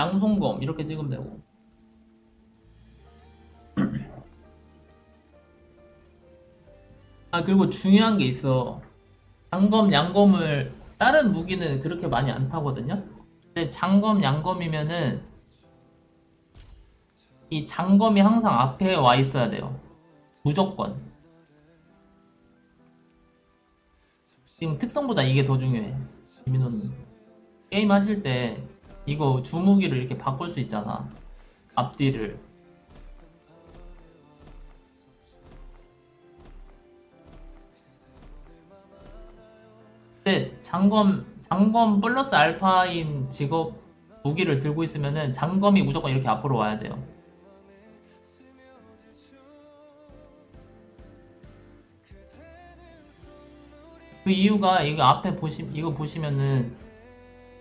양송검 이렇게 찍으면 되고. 아 그리고 중요한 게 있어. 장검 양검을 다른 무기는 그렇게 많이 안 타거든요? 근데 장검 양검이면은 이 장검이 항상 앞에 와 있어야 돼요. 무조건. 지금 특성보다 이게 더 중요해. 이민호는 게임 하실 때 이거 주무기를 이렇게 바꿀 수 있잖아. 앞뒤를. 근데 장검 장검 플러스 알파인 직업 무기를 들고 있으면은 장검이 무조건 이렇게 앞으로 와야 돼요. 그 이유가 이거 앞에 보시 이거 보시면은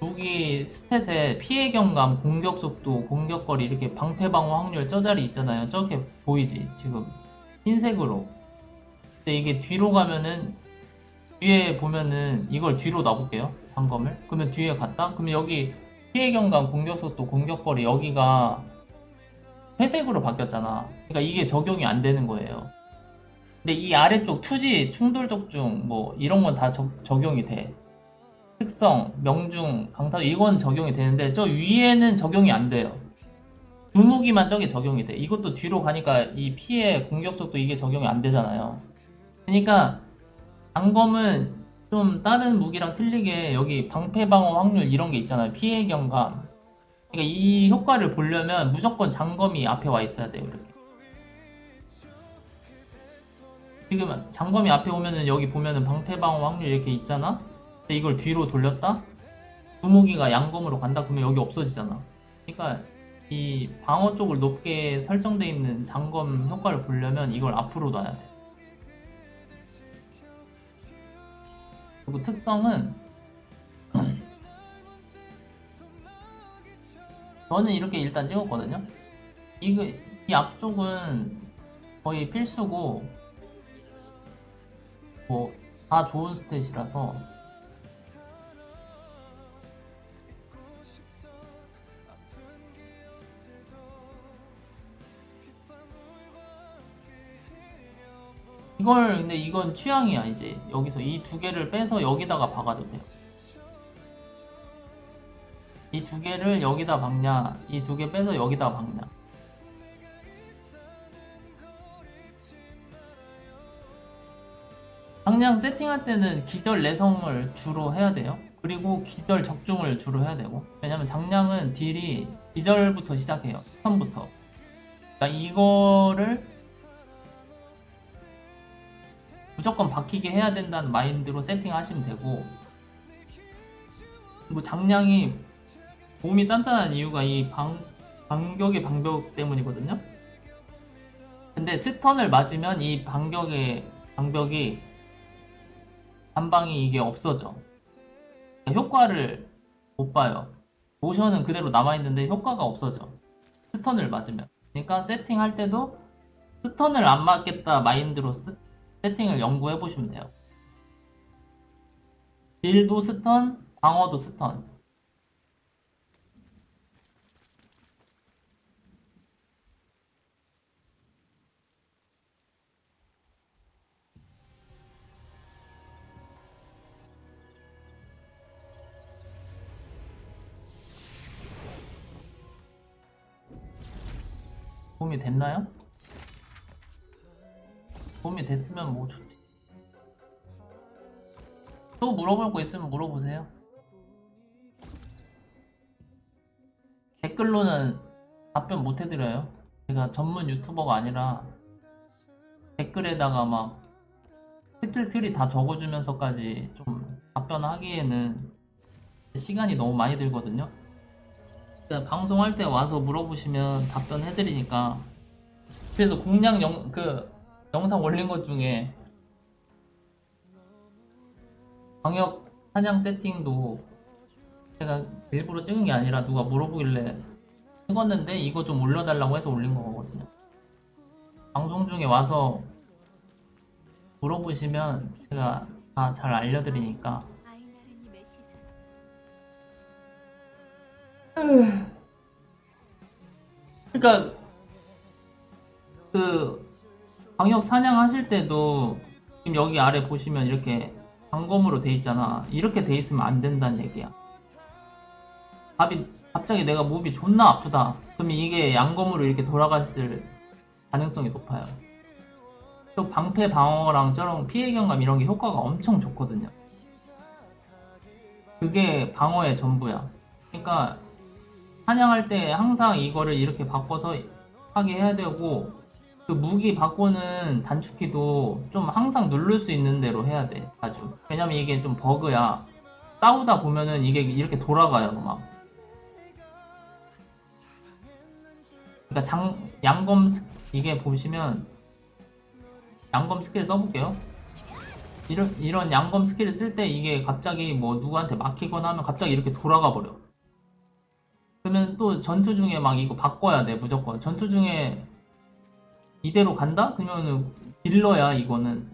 무기 스탯에 피해 경감, 공격 속도, 공격 거리 이렇게 방패 방어 확률 저 자리 있잖아요. 저렇게 보이지 지금 흰색으로. 근데 이게 뒤로 가면은 뒤에 보면은 이걸 뒤로 놔볼게요. 장검을. 그러면 뒤에 갔다. 그러면 여기 피해 경감, 공격 속도, 공격 거리 여기가 회색으로 바뀌었잖아. 그러니까 이게 적용이 안 되는 거예요. 근데 이 아래쪽 투지, 충돌 적중 뭐 이런 건 다 적용이 돼. 특성, 명중, 강타 이건 적용이 되는데 저 위에는 적용이 안 돼요. 주무기만 저게 적용이 돼. 이것도 뒤로 가니까 이 피해 공격 속도 이게 적용이 안 되잖아요. 그러니까 단검은 좀 다른 무기랑 틀리게 여기 방패 방어 확률 이런 게 있잖아요. 피해 경감. 그러니까 이 효과를 보려면 무조건 장검이 앞에 와 있어야 돼요. 이렇게. 지금 장검이 앞에 오면은 여기 보면은 방패 방어 확률 이렇게 있잖아. 근데 이걸 뒤로 돌렸다? 주무기가 양검으로 간다 그러면 여기 없어지잖아. 그러니까 이 방어 쪽을 높게 설정되어 있는 장검 효과를 보려면 이걸 앞으로 놔야 돼. 그리고 특성은 저는 이렇게 일단 찍었거든요. 이거 이 앞쪽은 거의 필수고 뭐 다 좋은 스탯이라서 이걸 근데 이건 취향이야 이제. 여기서 이 두 개를 빼서 여기다가 박아도 돼요 이 두 개를 여기다 박냐 이 두 개 빼서 여기다 박냐. 당장 세팅할 때는 기절 내성을 주로 해야 돼요. 그리고 기절 적중을 주로 해야 되고. 왜냐면 장량은 딜이 기절부터 시작해요. 처음부터. 그러니까 이거를 무조건 박히게 해야 된다는 마인드로 세팅하시면 되고 그리고 장량이 몸이 단단한 이유가 이 방, 반격의 방벽 때문이거든요. 근데 스턴을 맞으면 이 반격의 방벽이 한방이 이게 없어져. 그러니까 효과를 못 봐요. 모션은 그대로 남아있는데 효과가 없어져. 스턴을 맞으면. 그러니까 세팅할 때도 스턴을 안 맞겠다 마인드로 쓰, 세팅을 연구해 보시면 돼요. 딜도 스턴, 방어도 스턴. 도움이 됐나요? 도움이 됐으면 뭐 좋지. 또 물어볼 거 있으면 물어보세요. 댓글로는 답변 못 해드려요. 제가 전문 유튜버가 아니라 댓글에다가 막 스킬 틀이 다 적어주면서까지 좀 답변하기에는 시간이 너무 많이 들거든요. 그러니까 방송할 때 와서 물어보시면 답변해드리니까 그래서 공략 영, 그 영상 올린 것 중에 방역 사냥 세팅도 제가 일부러 찍은 게 아니라 누가 물어보길래 찍었는데 이거 좀 올려달라고 해서 올린 거거든요. 방송 중에 와서 물어보시면 제가 다 잘 알려드리니까 시선 그러니까 그 방역 사냥하실 때도 지금 여기 아래 보시면 이렇게 단검으로 돼 있잖아. 이렇게 돼 있으면 안 된다는 얘기야. 갑이 갑자기 내가 몸이 존나 아프다. 그러면 이게 양검으로 이렇게 돌아갔을 가능성이 높아요. 또 방패 방어랑 저런 피해 경감 이런 게 효과가 엄청 좋거든요. 그게 방어의 전부야. 그러니까 사냥할 때 항상 이거를 이렇게 바꿔서 하게 해야 되고 그 무기 바꾸는 단축키도 좀 항상 누를 수 있는 대로 해야 돼 자주. 왜냐면 이게 좀 버그야. 싸우다 보면은 이게 이렇게 돌아가요 막. 그러니까 장 양검 스- 이게 보시면 양검 스킬 써볼게요. 이런 이런 양검 스킬을 쓸 때 이게 갑자기 뭐 누구한테 막히거나 하면 갑자기 이렇게 돌아가 버려. 그러면 또 전투 중에 막 이거 바꿔야 돼 무조건. 전투 중에 이대로 간다? 그러면은 딜러야 이거는.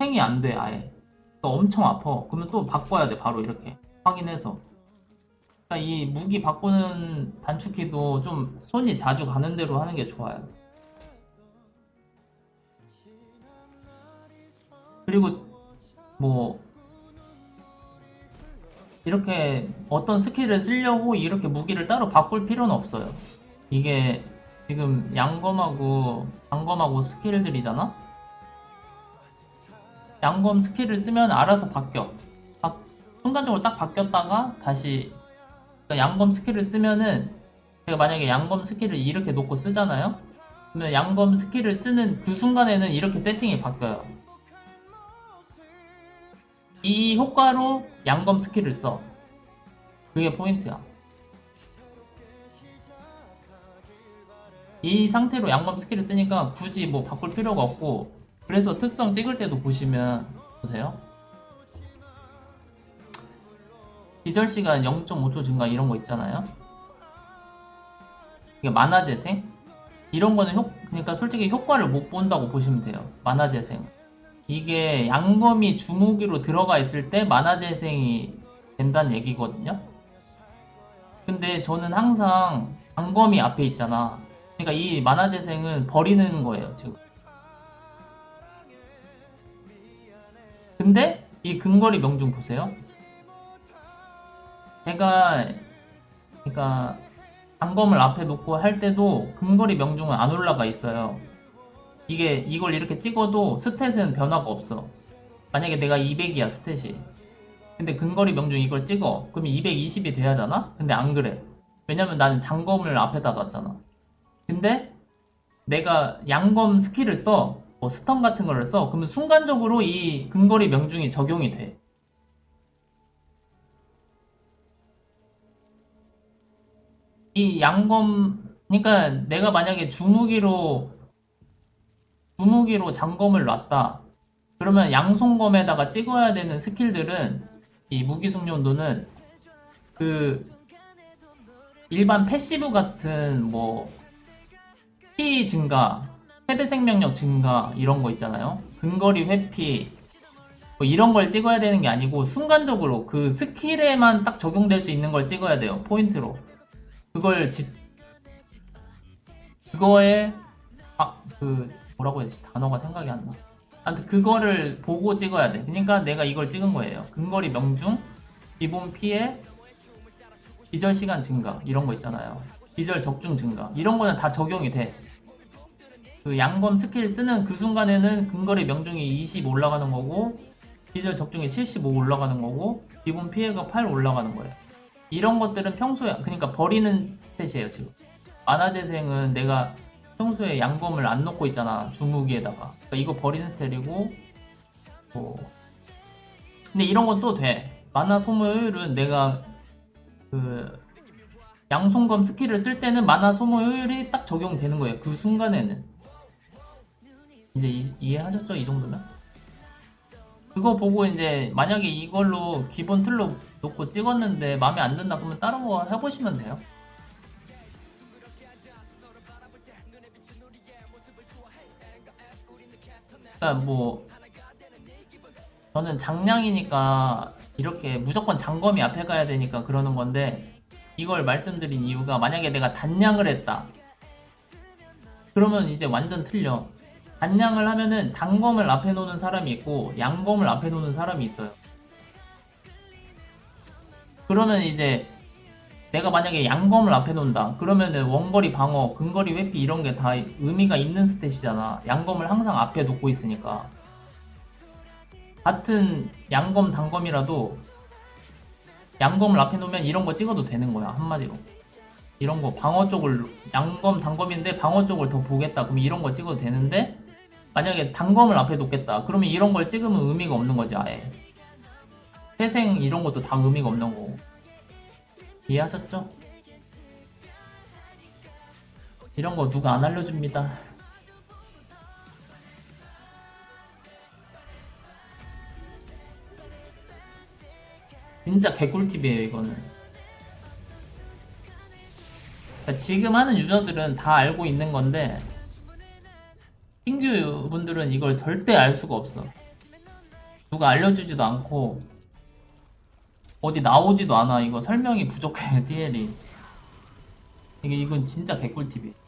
행이 안 돼 아예. 그러니까 엄청 아파. 그러면 또 바꿔야 돼 바로 이렇게. 확인해서. 그러니까 이 무기 바꾸는 단축키도 좀 손이 자주 가는 대로 하는 게 좋아요. 그리고 뭐 이렇게 어떤 스킬을 쓰려고 이렇게 무기를 따로 바꿀 필요는 없어요. 이게 지금 양검하고 장검하고 스킬들이잖아? 양검 스킬을 쓰면 알아서 바뀌어. 바- 순간적으로 딱 바뀌었다가 다시 그러니까 양검 스킬을 쓰면은 제가 만약에 양검 스킬을 이렇게 놓고 쓰잖아요? 그러면 양검 스킬을 쓰는 그 순간에는 이렇게 세팅이 바뀌어요. 이 효과로 양검 스킬을 써. 그게 포인트야. 이 상태로 양검 스킬을 쓰니까 굳이 뭐 바꿀 필요가 없고 그래서 특성 찍을 때도 보시면 보세요. 기절 시간 0.5초 증가 이런 거 있잖아요. 이게 만화 재생 이런 거는 효 그러니까 솔직히 효과를 못 본다고 보시면 돼요. 만화 재생. 이게 양검이 주무기로 들어가 있을 때 만화 재생이 된다는 얘기거든요. 근데 저는 항상 장검이 앞에 있잖아. 그러니까 이 만화 재생은 버리는 거예요, 지금. 근데 이 근거리 명중 보세요. 제가 그러니까 장검을 앞에 놓고 할 때도 근거리 명중은 안 올라가 있어요. 이게 이걸 이렇게 찍어도 스탯은 변화가 없어. 만약에 내가 200이야 스탯이. 근데 근거리 명중 이걸 찍어. 그러면 220이 돼야 하잖아? 근데 안 그래. 왜냐면 나는 장검을 앞에다 놨잖아. 근데 내가 양검 스킬을 써. 뭐 스턴 같은 거를 써. 그러면 순간적으로 이 근거리 명중이 적용이 돼. 이 양검, 그러니까 내가 만약에 주무기로 주무기로 장검을 놨다. 그러면 양손검에다가 찍어야 되는 스킬들은 이 무기 숙련도는 그 일반 패시브 같은 뭐 피 증가, 세대 생명력 증가 이런 거 있잖아요. 근거리 회피 뭐 이런 걸 찍어야 되는 게 아니고 순간적으로 그 스킬에만 딱 적용될 수 있는 걸 찍어야 돼요. 포인트로. 그걸 지, 그거에 아그 뭐라고 해야 되지 단어가 생각이 안 나. 아무튼 그거를 보고 찍어야 돼. 그러니까 내가 이걸 찍은 거예요. 근거리 명중, 기본 피해, 기절 시간 증가 이런 거 있잖아요. 기절 적중 증가 이런 거는 다 적용이 돼. 그 양검 스킬 쓰는 그 순간에는 근거리 명중이 20 올라가는 거고 기절 적중이 75 올라가는 거고 기본 피해가 8 올라가는 거예요. 이런 것들은 평소에 그러니까 버리는 스탯이에요 지금. 만화 재생은 내가 평소에 양검을 안 넣고 있잖아 주무기에다가 그러니까 이거 버리는 스타일이고 뭐 근데 이런 건 또 돼 만화 소모효율은 내가 그 양손검 스킬을 쓸 때는 만화 소모효율이 딱 적용되는 거예요 그 순간에는 이제 이, 이해하셨죠 이 정도면 그거 보고 이제 만약에 이걸로 기본 틀로 놓고 찍었는데 마음에 안 든다 그러면 다른 거 해보시면 돼요 그러니까 뭐 저는 장량이니까 이렇게 무조건 장검이 앞에 가야 되니까 그러는 건데 이걸 말씀드린 이유가 만약에 내가 단양을 했다. 그러면 이제 완전 틀려. 단양을 하면은 단검을 앞에 놓는 사람이 있고 양검을 앞에 놓는 사람이 있어요. 그러면 이제 내가 만약에 양검을 앞에 놓는다. 그러면은 원거리 방어, 근거리 회피 이런 게 다 의미가 있는 스탯이잖아. 양검을 항상 앞에 놓고 있으니까. 같은 양검, 단검이라도 양검을 앞에 놓으면 이런 거 찍어도 되는 거야. 한마디로. 이런 거 방어 쪽을 양검, 단검인데 방어 쪽을 더 보겠다. 그럼 이런 거 찍어도 되는데 만약에 단검을 앞에 놓겠다. 그러면 이런 걸 찍으면 의미가 없는 거지 아예. 회생 이런 것도 다 의미가 없는 거고. 이해하셨죠? 이런 거 누가 안 알려줍니다. 진짜 개꿀팁이에요, 이거는. 그러니까 지금 하는 유저들은 다 알고 있는 건데, 신규 분들은 이걸 절대 알 수가 없어. 누가 알려주지도 않고, 어디 나오지도 않아. 이거 설명이 부족해, DL이. 이게, 이건 진짜 개꿀팁이에요.